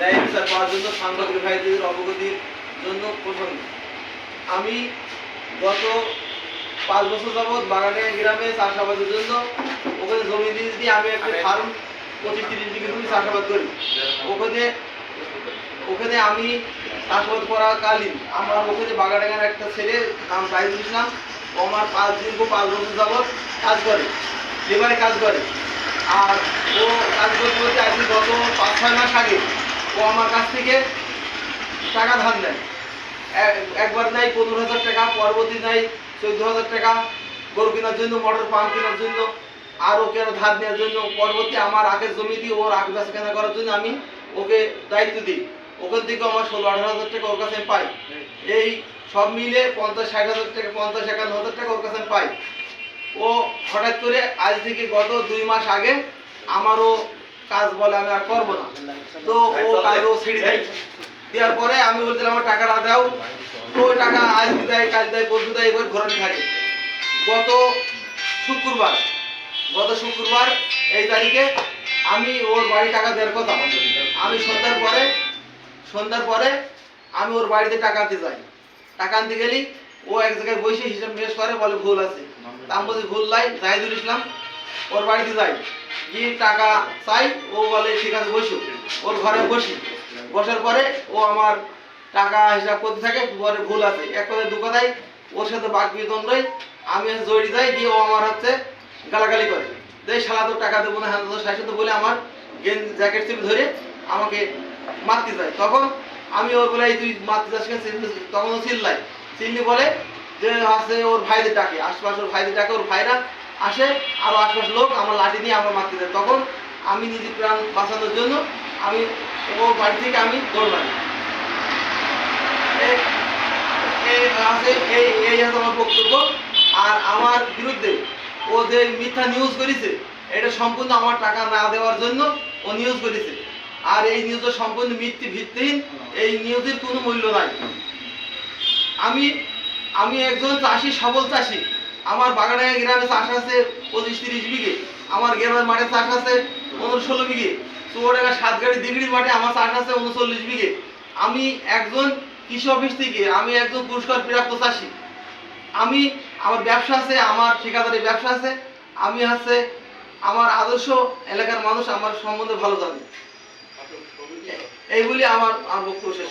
ন্যায় বিচার পাওয়ার জন্য সাংবাদিক ভাইদের অবগতির জন্য প্রসঙ্গ। আমি গত পাঁচ বছর যাবৎ বাগানে গ্রামে চাষাবাদের জন্য ওখানে জমি লিজ দিয়ে আমি একটা ফার্ম পঁচিশ তিরিশ বিঘে জমি চাষাবাদ করি। ওখানে ওখানে আমি চাষাবাদ করাকালীন আমার ওখানে বাগাডাঙ্গার একটা ছেলে নাম সাহিদুল ইসলাম ও আমার পাঁচ দিন পাঁচ বছর যাবৎ কাজ করে লেবারে কাজ করে। আর ও কাজ করতে করতে আজকে গত পাঁচ ছয় মাস আগে ও আমার কাছ থেকে টাকা ধার নেয়। এক- একবার নেয় পনেরো হাজার টাকা, পরবর্তী নেয় চোদ্দ হাজার টাকা, গরু কেনার জন্য, মোটর পাম্প কেনার জন্য, আরও কেন ধার নেওয়ার জন্য, পরবর্তী আমার আগের জমি দিয়ে ওর আগ বেচা কেনা করার জন্য আমি ওকে দায়িত্ব দিই। ওখান থেকে আমার ষোলো আঠারো হাজার টাকা ওর কাছে আমি পাই। এই সব মিলে পঞ্চাশ ষাট হাজার টাকা, পঞ্চাশ একান্ন হাজার টাকা ওর কাছে আমি পাই। ও হঠাৎ করে আজ থেকে গত দুই মাস আগে আমারও কাজ বলে আমি আর করব না। তো ও কাজ ও ছেড়ে দেয় দেওয়ার পরে আমি বলছিলাম আমার টাকাটা দাও। তো ওই টাকা আজ দেয় কাল দেয় পরশু দেয় এবার ঘোরানি থাকে। গত শুক্রবার গত শুক্রবার এই তারিখে আমি ওর বাড়ি টাকা দেওয়ার কথা। আমি সন্ধ্যার পরে সন্ধ্যার পরে আমি ওর বাড়িতে টাকা আনতে যাই। টাকা আনতে গেলি ও এক জায়গায় বসে হিসাব নিকাশ করে বলে ভুল আছে। আমি বলছি ভুল নাই জাহিদুল ইসলাম ওর বাড়িতে যাই। গিয়ে টাকা চাই, ও বলে, ঠিক আছে, বসো। ওর ঘরে বসি। বসার পরে ও আমার টাকা হিসাব করতে থাকে, পরে ভুল আছে। এক কথায়, দু কথায়, ওর সাথে বাক বিতন্ডই আমি জড়ি যাই গিয়ে ও আমার হচ্ছে গালাগালি করে। দেই, শালা, তোর টাকা দেবো না হ্যাঁ তোর সাথে তো বলে আমার গেন জ্যাকেট চেপে ধরে আমাকে মারতে যায়। তখন আমি ওর বলে তুই মারতে যাস তখন ও চিল্লাই চিল্লি বলে যে আছে ওর ভাইদের ডাকে। আশপাশ ওর ভাইদের ডাকে, ওর ভাইরা আসে, আর আশপাশ লোক আমার লাঠি নিয়ে আমার মারতে যায় তখন আমি নিজের প্রাণ বাঁচানোর জন্য আমি ও বাড়ি থেকে আমি দৌড়লাম এই- বক্তব্য। আর আমার বিরুদ্ধে ও যে মিথ্যা নিউজ করেছে, এটা সম্পূর্ণ আমার টাকা না দেওয়ার জন্য ও নিউজ করেছে। আর এই নিউজের সম্পূর্ণ মিথ্যে ভিত্তিহীন, এই নিউজের কোনো মূল্য নাই। আমি আমি একজন চাষি সবল চাষি। আমার বাগানে গ্রামে চাষ আছে পঁচিশ তিরিশ বিঘে। আমার গ্রামের মাঠে চাষ আছে পনেরো ষোলো বিঘে। চুয়াডাঙ্গা সাত গাড়ি দিগড়ির মাঠে আমার চাষ আছে উনচল্লিশ বিঘে। আমি একজন কৃষি অফিস থেকে, আমি একজন পুরস্কার প্রাপ্ত চাষি। আমি আমার ব্যবসা আছে, আমার ঠিকাদারি ব্যবসা আছে। আমি হচ্ছে আমার আদর্শ এলাকার মানুষ, আমার সম্বন্ধে ভালো জানে। এই বলে আমার আমার বক্তব্য শেষ